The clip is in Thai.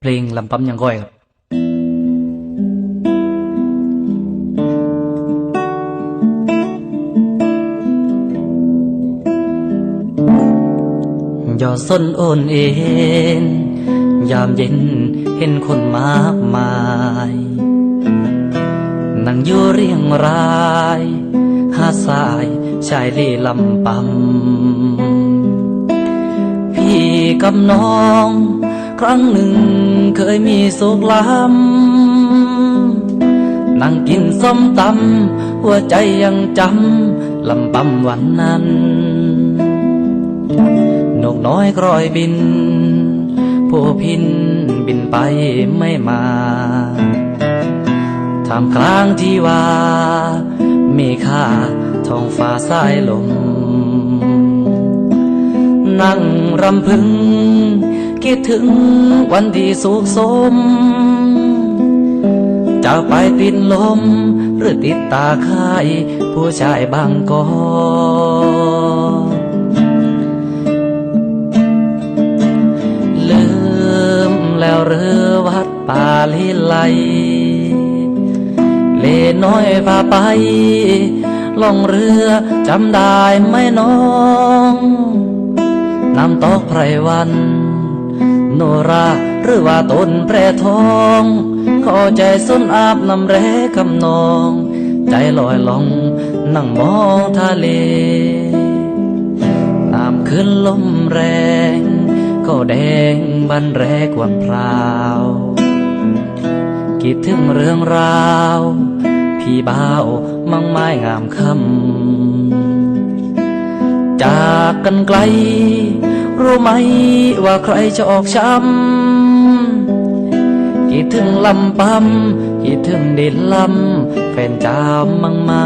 เพลงลำปั๊มยังก้อยครับยอดส้นโอนเอ็นยามเย็นเห็นคนมากมาย นั่งอยู่เรียงรายหาดทรายชายลีลำปำพี่กับน้อง ครั้งหนึ่งเคยมีสุขล้ำนั่งกินส้มตำหัวใจยังจำลำปำวันนั้น นกน้อยกรอยบิน ผู้พินบินไปไม่มาท่ามกลางที่ว่ามีค่าท้องฟ้าสายลม นั่งรำพึง คิดถึงวันที่สุขสม จะไปติดลม หรือติดตาค่าย ผู้ชายบางกอลืมแล้วเรือวัดป่าลิไลเลน้อยพาไป ล่องเรือจำได้ไหมน้อง น้ำตกไพรวัน โนราหรือว่าต้นแปรทองขอใจสุนอาบน้ำแรคำนอง ใจลอยลองนั่งมองทะเลน้ำขึ้นลมแรง ก็แดงบันแรกวันพราวคิดถึงเรื่องราว พี่บ่าวมั่งไม้งามคำจากกันไกล รู้ไหมว่าใครจะออกช้ำคิดถึงลำปั๊มคิดถึงดินลำแฟนจามมังม้